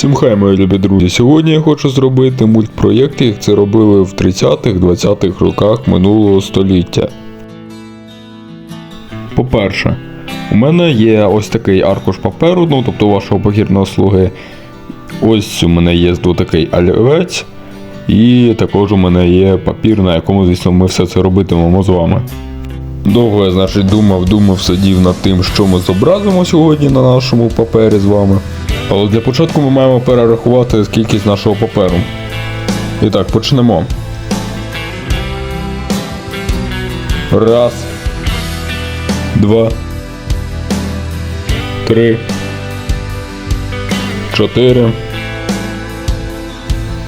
Всім хай, мої любі друзі. Сьогодні я хочу зробити мультпроєкт, як це робили в 30-х, 20-х роках минулого століття. По-перше, у мене є ось такий аркуш паперу, ну тобто вашого похірного слуги. Ось у мене є такий олівець, і також у мене є папір, на якому, звісно, ми все це робитимемо з вами. Довго я, значить, думав, думав, сидів над тим, що ми зобразимо сьогодні на нашому папері з вами. Але для початку ми маємо перерахувати кількість нашого паперу. І так, почнемо. Раз. Два. Три. Чотири.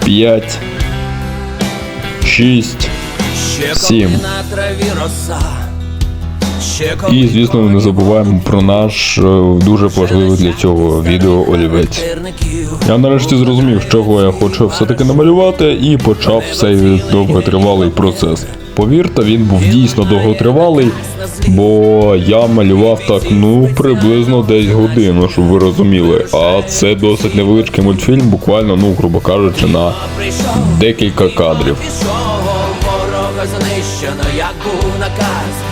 П'ять. Шість. Ще Сім. на траві роса. І, звісно, не забуваємо про наш е, дуже важливий для цього відео олівець. Я нарешті зрозумів, чого я хочу все-таки намалювати, і почав цей довготривалий процес. Повірте, він був дійсно довготривалий, бо я малював так, ну, приблизно десь годину, щоб ви розуміли. А це досить невеличкий мультфільм, буквально, ну, грубо кажучи, на декілька кадрів. пішов, ворога знищено, як був наказ.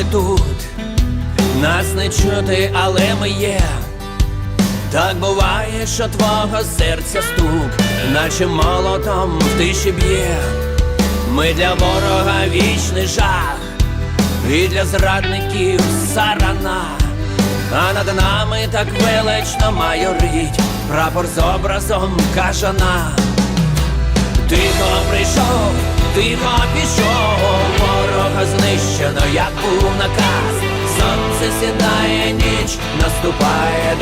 ми тут. Нас не чути, але ми є. Так буває, що твого серця стук, наче молотом в тиші б'є. Ми для ворога вічний жах, і для зрадників сарана. А над нами так велично майорить прапор з образом кажана. Тихо прийшов, тихо пішов,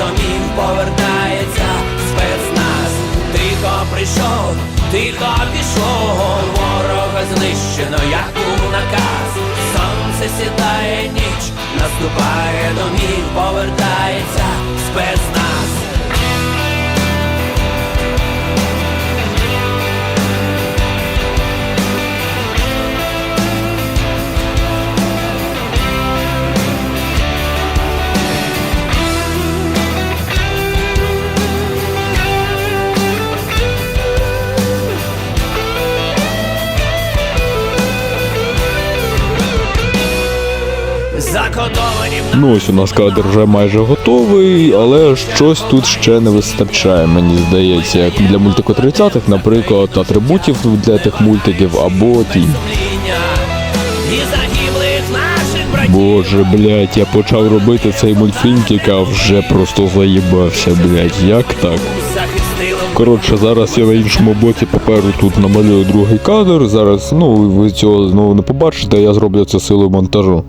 домів, повертається спецназ. Тихо прийшов, тихо пішов, ворога знищено, як у наказ. Сонце сідає ніч, наступає домів, повертається спецназ. Ну ось у нас кадр вже майже готовий, але щось тут ще не вистачає, мені здається, як для мультику 30-х, наприклад, атрибутів для тих мультиків або тінь. сумління і загиблих наших братів. Боже, блять, я почав робити цей мультфільм, а вже просто заїбався, блять. Як так? Коротше, зараз я на іншому боці паперу тут намалюю другий кадр. Зараз, ну, ви цього знову не побачите, я зроблю це силою монтажу.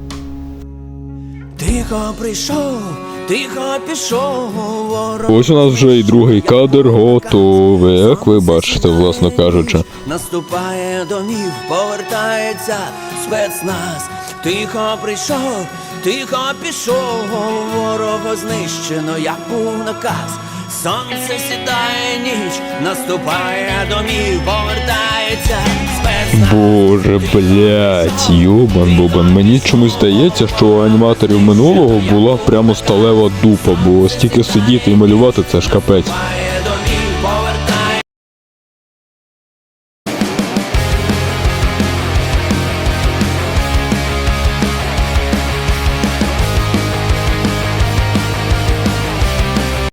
Тихо прийшов, тихо пішов ворог. Ось у нас вже і другий кадр готовий, як ви бачите, власно кажучи. Наступає домів, повертається спецназ. Тихо прийшов, тихо пішов, ворога знищено, як був наказ. Сонце сідає ніч, наступає домів, повертається. Боже, блять, йобан бобан. Мені чомусь здається, що у аніматорів минулого була прямо сталева дупа, бо стільки сидіти і малювати це ж капець.